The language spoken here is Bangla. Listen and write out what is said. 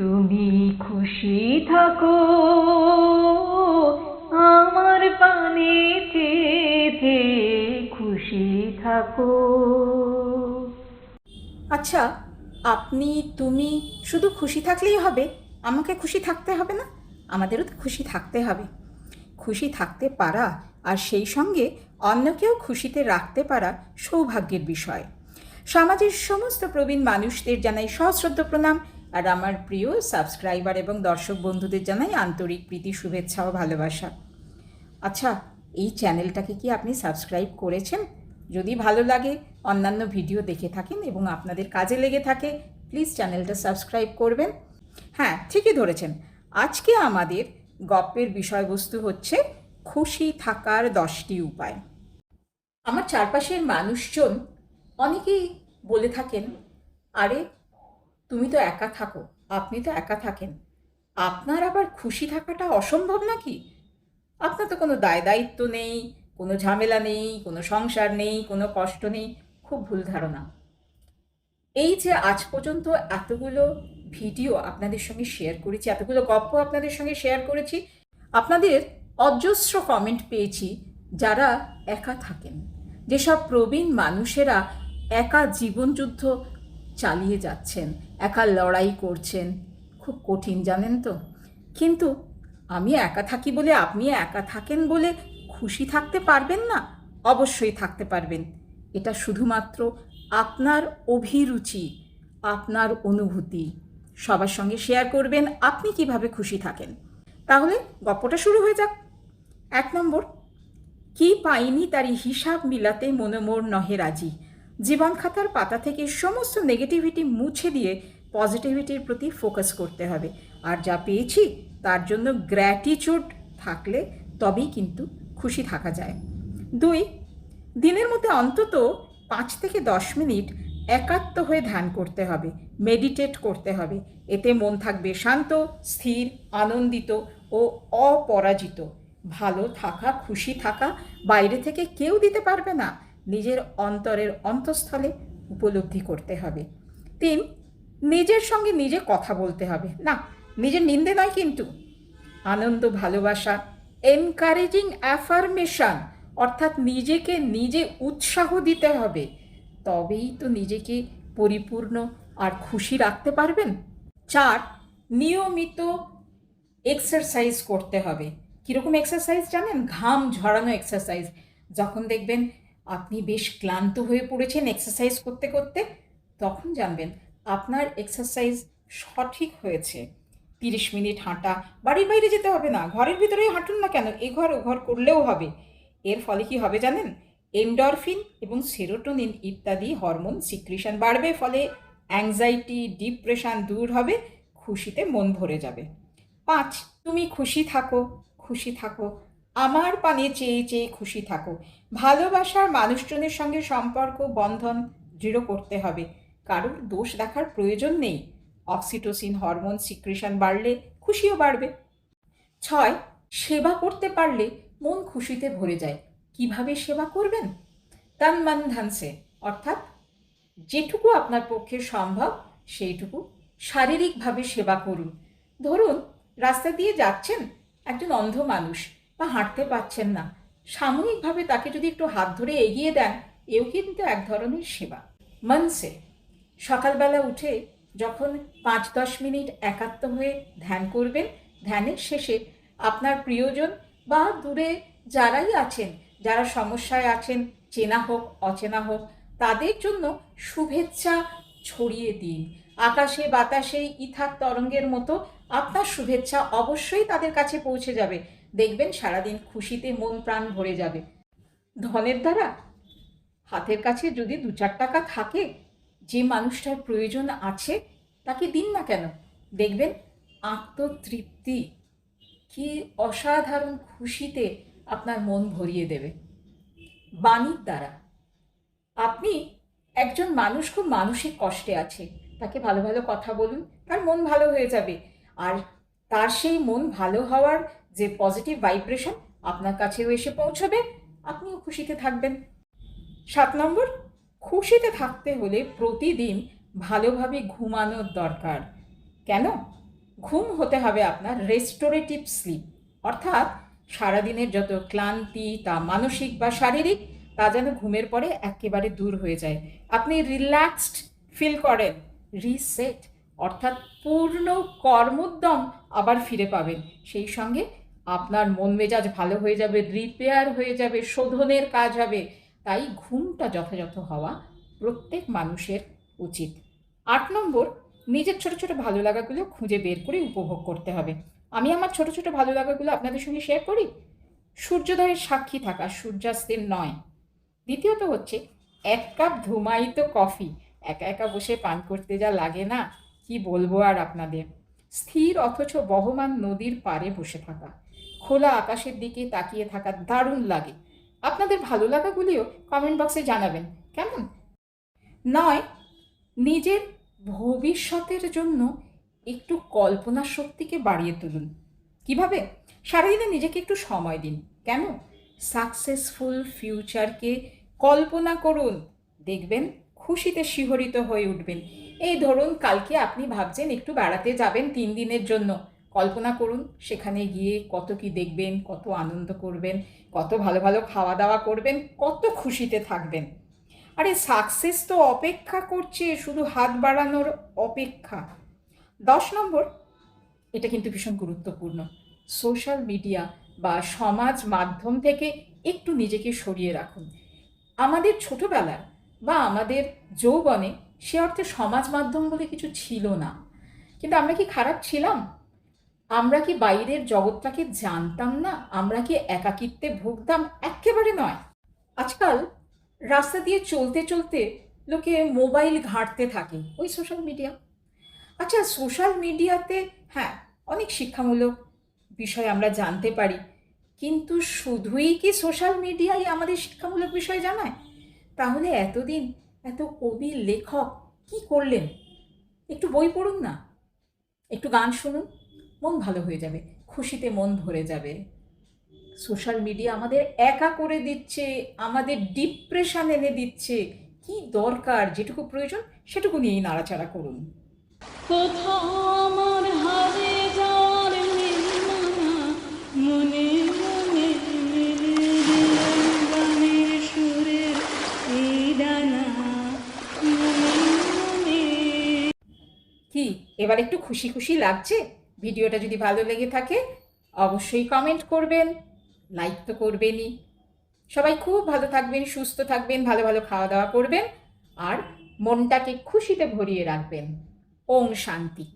তুমি খুশি থাকো, আমার পানে চেয়ে খুশি থাকো। আচ্ছা আপনি, তুমি শুধু খুশি থাকলেই হবে, আমাকে খুশি থাকতে হবে না? আমাদেরও তো খুশি থাকতে হবে। খুশি থাকতে পারা আর সেই সঙ্গে অন্যকেও খুশিতে রাখতে পারা সৌভাগ্যের বিষয়। সমাজের সমস্ত প্রবীণ মানুষদের জানাই সশ্রদ্ধ প্রণাম। আর আমার প্রিয় সাবস্ক্রাইবার এবং দর্শক বন্ধুদের জানাই আন্তরিক প্রীতি, শুভেচ্ছা ও ভালোবাসা। আচ্ছা এই চ্যানেলটাকে কি আপনি সাবস্ক্রাইব করেছেন? যদি ভালো লাগে, অন্যান্য ভিডিও দেখে থাকেন এবং আপনাদের কাজে লেগে থাকে প্লিজ চ্যানেলটা সাবস্ক্রাইব করবেন। হ্যাঁ ঠিকই ধরেছেন। আজকে আমাদের গপ্পের বিষয়বস্তু হচ্ছে খুশি থাকার দশটি উপায়। আমার চারপাশের মানুষজন অনেকেই বলে থাকেন, আরে তুমি তো একা থাকো, আপনি তো একা থাকেন। আপনার আবার খুশি থাকাটা অসম্ভব নাকি? আপনার তো কোনো দায় দায়িত্ব নেই, কোনো ঝামেলা নেই, কোনো সংসার নেই, কোনো কষ্ট নেই, খুব ভুল ধারণা। এই যে আজ পর্যন্ত এতগুলো ভিডিও আপনাদের সঙ্গে শেয়ার করেছি, এতগুলো গল্প আপনাদের সঙ্গে শেয়ার করেছি, আপনাদের অজস্র কমেন্ট পেয়েছি যারা একা থাকেন। যেসব প্রবীণ মানুষেরা একা জীবনযুদ্ধ চালিয়ে যাচ্ছেন, একা লড়াই করছেন, খুব কঠিন জানেন তো। কিন্তু আমি একা থাকি বলে আপনি একা থাকেন বলে খুশি থাকতে পারবেন না? অবশ্যই থাকতে পারবেন। এটা শুধুমাত্র আপনার অভিরুচি, আপনার অনুভূতি। সবার সঙ্গে শেয়ার করবেন, আপনি কীভাবে খুশি থাকেন। তাহলে গল্পটা শুরু হয়ে যাক। এক নম্বর, কি পাইনি তারই হিসাব মিলাতে মনোমোর নহে রাজি? জীবন খাতার পাতা থেকে সমস্ত নেগেটিভিটি মুছে দিয়ে পজিটিভিটির প্রতি ফোকাস করতে হবে। আর যা পেয়েছি, তার জন্য গ্র্যাটিচিউড থাকলে তবেই কিন্তু খুশি থাকা যায়। দুই, দিনের মধ্যে অন্তত পাঁচ থেকে দশ মিনিট একাত্ম হয়ে ধ্যান করতে হবে মেডিটেট করতে হবে। এতে মন থাকবে শান্ত, স্থির, আনন্দিত ও অপরাজিত। ভালো থাকা, খুশি থাকা বাইরে থেকে কেউ দিতে পারবে না। নিজের অন্তরের অন্তঃস্থলে উপলব্ধি করতে হবে। তিন, নিজের সঙ্গে নিজে কথা বলতে হবে। না, নিজের নিন্দে নয় কিন্তু। আনন্দ, ভালোবাসা এনকারেজিং অ্যাফার্মেশন অর্থাৎ নিজেকে নিজে উৎসাহ দিতে হবে। তবেই তো নিজেকে পরিপূর্ণ আর খুশি রাখতে পারবেন। চার, নিয়মিত এক্সারসাইজ করতে হবে। কীরকম এক্সারসাইজ জানেন? ঘাম ঝরানো এক্সারসাইজ যখন দেখবেন আপনি বেশ ক্লান্ত হয়ে পড়েছেন এক্সারসাইজ করতে করতে, তখন জানবেন আপনার এক্সারসাইজ সঠিক হয়েছে। তিরিশ মিনিট হাঁটা, বাড়ির বাইরে যেতে হবে না, ঘরের ভিতরেই হাঁটুন না কেন, এ ঘর ও ঘর করলেও হবে। এর ফলে কি হবে জানেন? এন্ডরফিন এবং সেরোটোনিন ইত্যাদি হরমোন সিক্রিশন বাড়বে, ফলে অ্যাংজাইটি ডিপ্রেশন দূর হবে, খুশিতে মন ভরে যাবে। পাঁচ, তুমি খুশি থাকো খুশি থাকো আমার পানে চেয়ে চেয়ে খুশি থাকো। ভালোবাসার মানুষজনের সঙ্গে সম্পর্ক বন্ধন দৃঢ় করতে হবে। কারোর দোষ দেখার প্রয়োজন নেই। অক্সিটোসিন হরমোন সিক্রেশন বাড়লে খুশিও বাড়বে। ছয়, সেবা করতে পারলে মন খুশিতে ভরে যায়। কীভাবে সেবা করবেন? তান মান ধানসে অর্থাৎ যেটুকু আপনার পক্ষে সম্ভব, সেইটুকু শারীরিকভাবে সেবা করুন। ধরুন, রাস্তা দিয়ে যাচ্ছেন একজন অন্ধ মানুষ। বা হাঁটতে পারছেন না। সাময়িকভাবে তাকে যদি একটু হাত ধরে এগিয়ে দেন, এও কিন্তু এক ধরনের সেবা। মনসে সকালবেলা উঠে যখন পাঁচ দশ মিনিট একাত্ম হয়ে ধ্যান করবেন, ধ্যানের শেষে আপনার প্রিয়জন বা দূরে যারাই আছেন, যারা সমস্যায় আছেন, চেনা হোক, অচেনা হোক, তাদের জন্য শুভেচ্ছা ছড়িয়ে দিন। আকাশে বাতাসে ইথার তরঙ্গের মতো আপনার শুভেচ্ছা অবশ্যই তাদের কাছে পৌঁছে যাবে। দেখবেন সারাদিন খুশিতে মন প্রাণ ভরে যাবে। ধনের দ্বারা? হাতের কাছে যদি দু চার টাকা থাকে, যে মানুষটার প্রয়োজন আছে, তাকে দিন না কেন? দেখবেন আত্মতৃপ্তি কি অসাধারণ খুশিতে আপনার মন ভরিয়ে দেবে। বাণীর দ্বারা। আপনি একজন মানুষ খুব মানসিক কষ্টে আছে, তাকে ভালো ভালো কথা বলুন, তার মন ভালো হয়ে যাবে। আর তার সেই মন ভালো হওয়ার যে পজিটিভ ভাইব্রেশন আপনার কাছেও এসে পৌঁছবে, আপনিও খুশিতে থাকবেন। সাত নম্বর, খুশিতে থাকতে হলে প্রতিদিন ভালোভাবে ঘুমানোর দরকার। কেন? ঘুম হতে হবে আপনার রেস্টোরেটিভ স্লিপ অর্থাৎ সারাদিনের যত ক্লান্তি, তা মানসিক বা শারীরিক, তা যেন ঘুমের পরে একেবারে দূর হয়ে যায়। আপনি রিল্যাক্সড ফিল করেন রিসেট অর্থাৎ পূর্ণ কর্মোদ্যম আবার ফিরে পাবেন। সেই সঙ্গে আপনার মন মেজাজ ভালো হয়ে যাবে রিপেয়ার হয়ে যাবে, শোধনের কাজ হবে। তাই ঘুমটা যথাযথ হওয়া প্রত্যেক মানুষের উচিত। আট নম্বর, নিজের ছোট ছোট ভালো লাগাগুলো খুঁজে বের করে উপভোগ করতে হবে। আমি আমার ছোট ছোট ভালো লাগাগুলো আপনাদের সঙ্গে শেয়ার করি? সূর্যোদয়ের সাক্ষী থাকা, সূর্যাস্তের নয়। দ্বিতীয়ত হচ্ছে, এক কাপ ধুমায়িত কফি, একা একা বসে পান করতে যা লাগে না, কি বলব আর আপনাদের? স্থির অথচ বহমান নদীর পাড়ে বসে থাকা। খোলা আকাশের দিকে তাকিয়ে থাকা দারুণ লাগে। আপনাদের ভালো লাগাগুলিও কমেন্ট বক্সে জানাবেন, কেমন? নয়, নিজের ভবিষ্যতের জন্য একটু কল্পনা শক্তিকে বাড়িয়ে তুলুন। কীভাবে? সারাদিনে নিজেকে একটু সময় দিন। কেন? সাকসেসফুল ফিউচারকে কল্পনা করুন। দেখবেন খুশিতে শিহরিত হয়ে উঠবেন। এই ধরুন, কালকে আপনি ভাবছেন একটু বেড়াতে যাবেন তিন দিনের জন্য। কল্পনা করুন, সেখানে গিয়ে কত কি দেখবেন, কত আনন্দ করবেন, কত ভালো ভালো খাওয়া দাওয়া করবেন, কত খুশিতে থাকবেন। আরে সাকসেস তো অপেক্ষা করছে, শুধু হাত বাড়ানোর অপেক্ষা। দশ নম্বর, এটা কিন্তু ভীষণ গুরুত্বপূর্ণ। সোশ্যাল মিডিয়া বা সমাজ মাধ্যম থেকে একটু নিজেকে সরিয়ে রাখুন। আমাদের ছোটবেলার বা আমাদের যৌবনে সে অর্থে সমাজ মাধ্যম বলে কিছু ছিল না। কিন্তু আমরা কি খারাপ ছিলাম? আমরা কি বাইরের জগৎটাকে জানতাম না? আমরা কি একাকিত্বে ভুগতাম? একেবারে নয়। আজকাল রাস্তা দিয়ে চলতে চলতে লোকে মোবাইল ঘাঁটতে থাকে ওই সোশ্যাল মিডিয়া আচ্ছা সোশ্যাল মিডিয়াতে হ্যাঁ অনেক শিক্ষামূলক বিষয় আমরা জানতে পারি। কিন্তু শুধুই কি সোশ্যাল মিডিয়াই আমাদের শিক্ষামূলক বিষয় জানায়? তাহলে এতদিন এত কবি লেখক কি করলেন? একটু বই পড়ুন না? একটু গান শুনুন। মন ভালো হয়ে যাবে খুশিতে মন ভরে যাবে। সোশ্যাল মিডিয়া আমাদের একা করে দিচ্ছে আমাদের ডিপ্রেশান এনে দিচ্ছে। কি দরকার যেটুকু প্রয়োজন সেটুকু নিয়েই নাড়াচাড়া করুন। কোথাও আমার হারে যাওয়ার মনে। কি এবার একটু খুশি খুশি লাগছে? ভিডিওটা যদি ভালো লেগে থাকে, অবশ্যই কমেন্ট করবেন লাইক তো করবেনই। সবাই খুব ভালো থাকবেন, সুস্থ থাকবেন, ভালো ভালো খাওয়া দাওয়া করবেন, আর মনটাকে খুশিতে ভরিয়ে রাখবেন। ওম শান্তি।